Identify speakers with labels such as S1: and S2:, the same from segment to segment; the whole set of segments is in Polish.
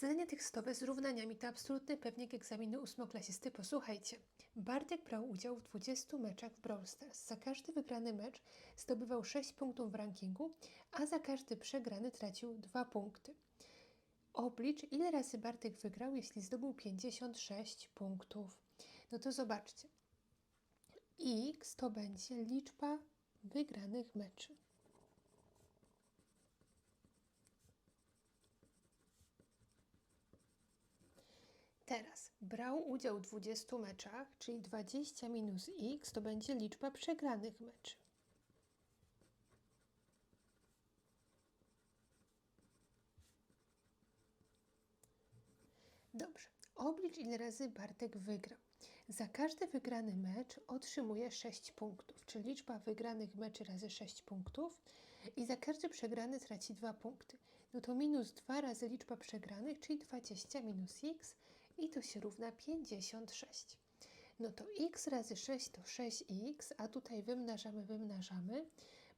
S1: Zadanie tekstowe z równaniami to absolutny pewnik egzaminu ósmoklasisty. Posłuchajcie. Bartek brał udział w 20 meczach w Brawl Stars. Za każdy wygrany mecz zdobywał 6 punktów w rankingu, a za każdy przegrany tracił 2 punkty. Oblicz, ile razy Bartek wygrał, jeśli zdobył 56 punktów. No to zobaczcie. X to będzie liczba wygranych meczy. Teraz brał udział w 20 meczach, czyli 20 minus x to będzie liczba przegranych meczy. Dobrze. Oblicz, ile razy Bartek wygrał. Za każdy wygrany mecz otrzymuje 6 punktów, czyli liczba wygranych meczy razy 6 punktów i za każdy przegrany traci 2 punkty. No to minus 2 razy liczba przegranych, czyli 20 minus x i to się równa 56. No to x razy 6 to 6x, a tutaj wymnażamy, wymnażamy.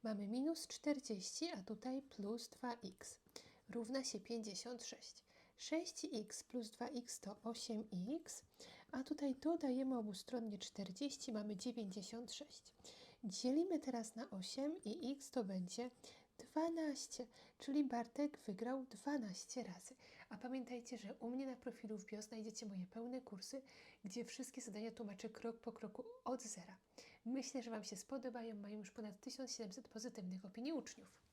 S1: Mamy minus 40, a tutaj plus 2x. Równa się 56. 6x plus 2x to 8x, a tutaj dodajemy obustronnie 40, mamy 96. Dzielimy teraz na 8 i x to będzie 12, czyli Bartek wygrał 12 razy. A pamiętajcie, że u mnie na profilu w bio znajdziecie moje pełne kursy, gdzie wszystkie zadania tłumaczę krok po kroku od zera. Myślę, że Wam się spodobają, mają już ponad 1700 pozytywnych opinii uczniów.